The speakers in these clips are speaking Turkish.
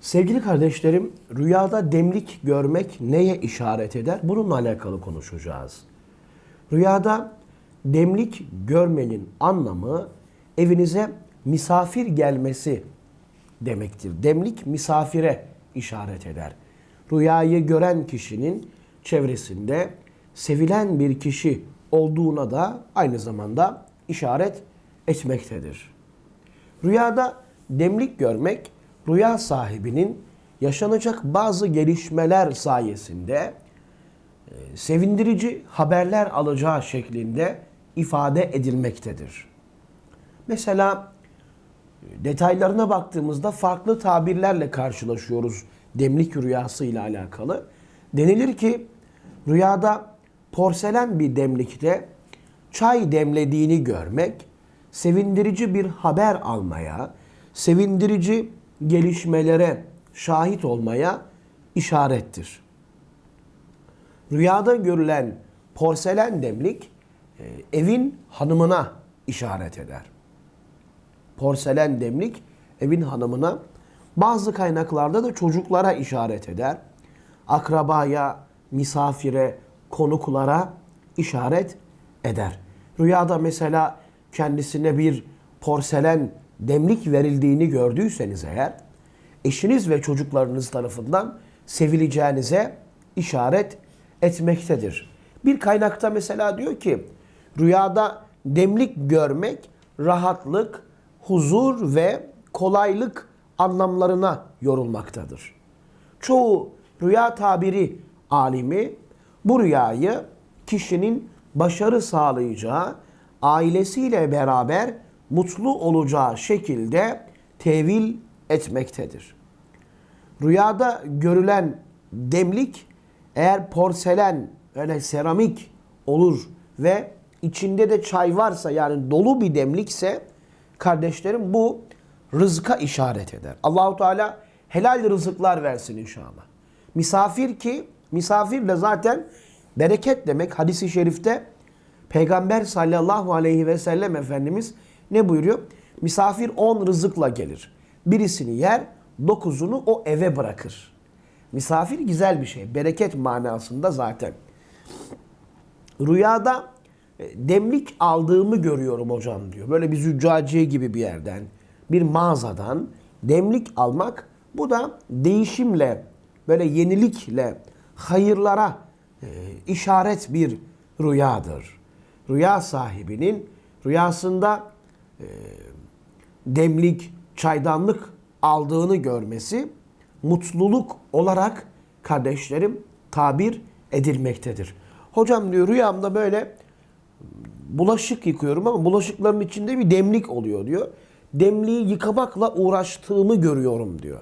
Sevgili kardeşlerim, rüyada demlik görmek neye işaret eder? Bununla alakalı konuşacağız. Rüyada demlik görmenin anlamı evinize misafir gelmesi demektir. Demlik misafire işaret eder. Rüyayı gören kişinin çevresinde sevilen bir kişi olduğuna da aynı zamanda işaret etmektedir. Rüyada demlik görmek rüya sahibinin yaşanacak bazı gelişmeler sayesinde e, sevindirici haberler alacağı şeklinde ifade edilmektedir. Mesela e, detaylarına baktığımızda farklı tabirlerle karşılaşıyoruz demlik rüyası ile alakalı. Denilir ki rüyada porselen bir demlikte çay demlediğini görmek sevindirici bir haber almaya, sevindirici gelişmelere şahit olmaya işarettir. Rüyada görülen porselen demlik e, evin hanımına işaret eder. Porselen demlik evin hanımına bazı kaynaklarda da çocuklara işaret eder. Akrabaya, misafire, konuklara işaret eder. Rüyada mesela kendisine bir porselen demlik verildiğini gördüyseniz eğer eşiniz ve çocuklarınız tarafından sevileceğinize işaret etmektedir. Bir kaynakta mesela diyor ki rüyada demlik görmek rahatlık, huzur ve kolaylık anlamlarına yorulmaktadır. Çoğu rüya tabiri alimi bu rüyayı kişinin başarı sağlayacağı, ailesiyle beraber mutlu olacağı şekilde tevil etmektedir. Rüyada görülen demlik eğer porselen öyle seramik olur ve içinde de çay varsa yani dolu bir demlikse kardeşlerim bu rızka işaret eder. Allahu Teala helal rızıklar versin inşallah. Misafir ki misafir de zaten bereket demek. Hadis-i şerifte Peygamber sallallahu aleyhi ve sellem Efendimiz ne buyuruyor? Misafir on rızıkla gelir. Birisini yer, dokuzunu o eve bırakır. Misafir güzel bir şey. Bereket manasında zaten. Rüyada e, demlik aldığımı görüyorum hocam diyor. Böyle bir züccaciye gibi bir yerden, bir mağazadan demlik almak bu da değişimle, böyle yenilikle, hayırlara e, işaret bir rüyadır. Rüya sahibinin rüyasında demlik, çaydanlık aldığını görmesi mutluluk olarak kardeşlerim tabir edilmektedir. Hocam diyor rüyamda böyle bulaşık yıkıyorum ama bulaşıkların içinde bir demlik oluyor diyor. Demliği yıkamakla uğraştığımı görüyorum diyor.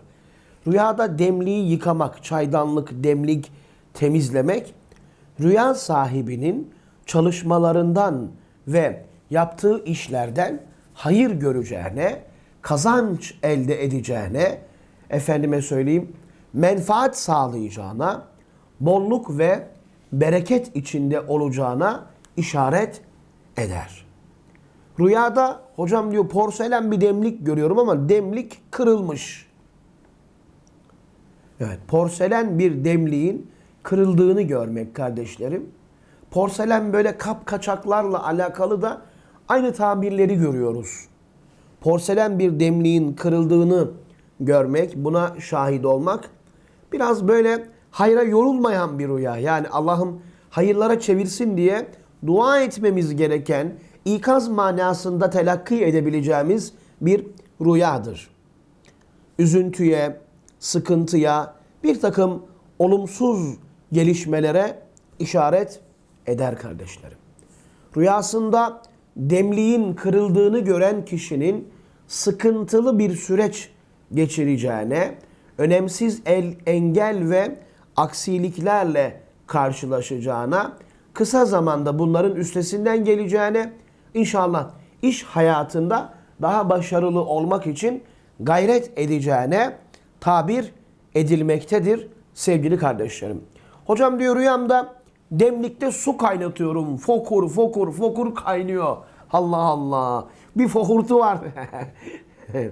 Rüyada demliği yıkamak, çaydanlık, demlik temizlemek rüya sahibinin çalışmalarından ve yaptığı işlerden hayır göreceğine, kazanç elde edeceğine, efendime söyleyeyim, menfaat sağlayacağına, bolluk ve bereket içinde olacağına işaret eder. Rüyada hocam diyor porselen bir demlik görüyorum ama demlik kırılmış. Evet, porselen bir demliğin kırıldığını görmek kardeşlerim. Porselen böyle kap kaçaklarla alakalı da aynı tabirleri görüyoruz. Porselen bir demliğin kırıldığını görmek, buna şahit olmak biraz böyle hayra yorulmayan bir rüya. Yani Allah'ım hayırlara çevirsin diye dua etmemiz gereken ikaz manasında telakki edebileceğimiz bir rüyadır. Üzüntüye, sıkıntıya, bir takım olumsuz gelişmelere işaret eder kardeşlerim. Rüyasında demliğin kırıldığını gören kişinin sıkıntılı bir süreç geçireceğine, önemsiz el, engel ve aksiliklerle karşılaşacağına, kısa zamanda bunların üstesinden geleceğine, inşallah iş hayatında daha başarılı olmak için gayret edeceğine tabir edilmektedir sevgili kardeşlerim. Hocam diyor rüyamda demlikte su kaynatıyorum. Fokur fokur fokur kaynıyor. Allah Allah. Bir fokurtu var.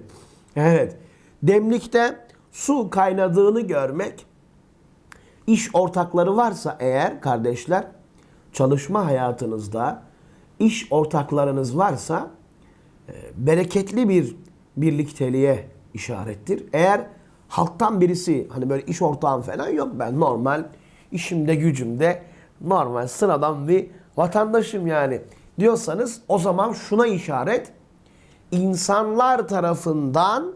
evet. Demlikte su kaynadığını görmek, iş ortakları varsa eğer kardeşler, çalışma hayatınızda iş ortaklarınız varsa e, bereketli bir birlikteliğe işarettir. Eğer halktan birisi hani böyle iş ortağım falan yok ben normal işimde gücümde normal sıradan bir vatandaşım yani diyorsanız o zaman şuna işaret insanlar tarafından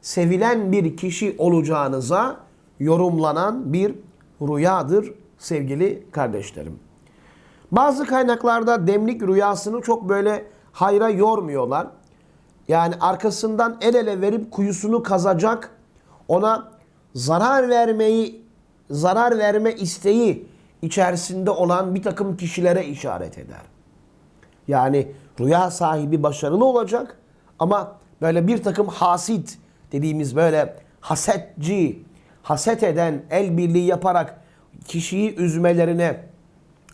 sevilen bir kişi olacağınıza yorumlanan bir rüyadır sevgili kardeşlerim. Bazı kaynaklarda demlik rüyasını çok böyle hayra yormuyorlar. Yani arkasından el ele verip kuyusunu kazacak, ona zarar vermeyi, zarar verme isteği içerisinde olan bir takım kişilere işaret eder. Yani rüya sahibi başarılı olacak ama böyle bir takım hasit dediğimiz böyle hasetci, haset eden, el birliği yaparak kişiyi üzmelerine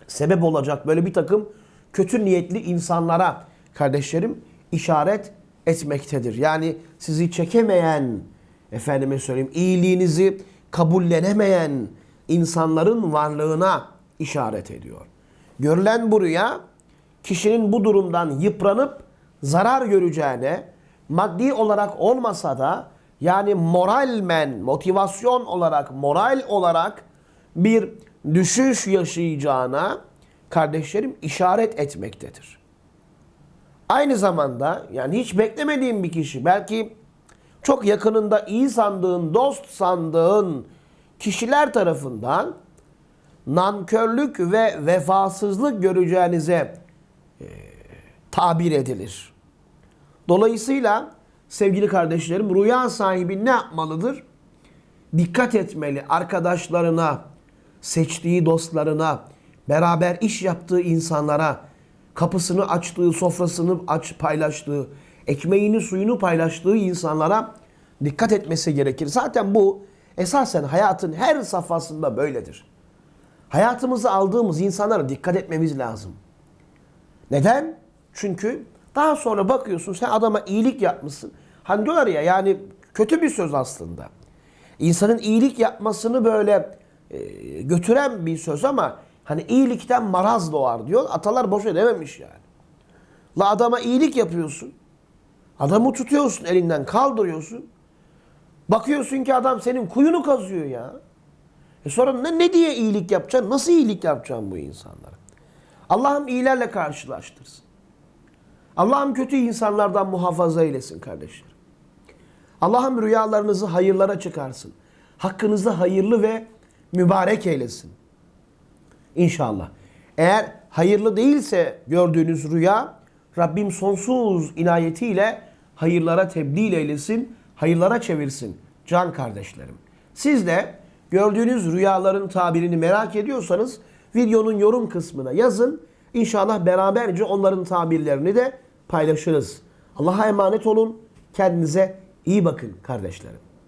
sebep olacak böyle bir takım kötü niyetli insanlara kardeşlerim işaret etmektedir. Yani sizi çekemeyen, efendime söyleyeyim iyiliğinizi kabullenemeyen insanların varlığına işaret ediyor. Görülen bu rüya kişinin bu durumdan yıpranıp zarar göreceğine maddi olarak olmasa da yani moralmen, motivasyon olarak, moral olarak bir düşüş yaşayacağına kardeşlerim işaret etmektedir. Aynı zamanda yani hiç beklemediğin bir kişi belki çok yakınında iyi sandığın, dost sandığın kişiler tarafından nankörlük ve vefasızlık göreceğinize e, tabir edilir. Dolayısıyla sevgili kardeşlerim rüya sahibi ne yapmalıdır? Dikkat etmeli arkadaşlarına, seçtiği dostlarına, beraber iş yaptığı insanlara, kapısını açtığı, sofrasını aç paylaştığı, ekmeğini suyunu paylaştığı insanlara dikkat etmesi gerekir. Zaten bu esasen hayatın her safhasında böyledir. Hayatımızı aldığımız insanlara dikkat etmemiz lazım. Neden? Çünkü daha sonra bakıyorsun sen adama iyilik yapmışsın. Hani diyorlar ya yani kötü bir söz aslında. İnsanın iyilik yapmasını böyle e, götüren bir söz ama hani iyilikten maraz doğar diyor. Atalar boşa dememiş yani. La adama iyilik yapıyorsun. Adamı tutuyorsun elinden kaldırıyorsun. Bakıyorsun ki adam senin kuyunu kazıyor ya. E sonra ne, ne diye iyilik yapacaksın? Nasıl iyilik yapacaksın bu insanlara? Allah'ım iyilerle karşılaştırsın. Allah'ım kötü insanlardan muhafaza eylesin kardeşler. Allah'ım rüyalarınızı hayırlara çıkarsın. Hakkınızı hayırlı ve mübarek eylesin. İnşallah. Eğer hayırlı değilse gördüğünüz rüya Rabbim sonsuz inayetiyle hayırlara tebdil eylesin, hayırlara çevirsin can kardeşlerim. Siz de gördüğünüz rüyaların tabirini merak ediyorsanız videonun yorum kısmına yazın. İnşallah beraberce onların tabirlerini de paylaşırız. Allah'a emanet olun. Kendinize iyi bakın kardeşlerim.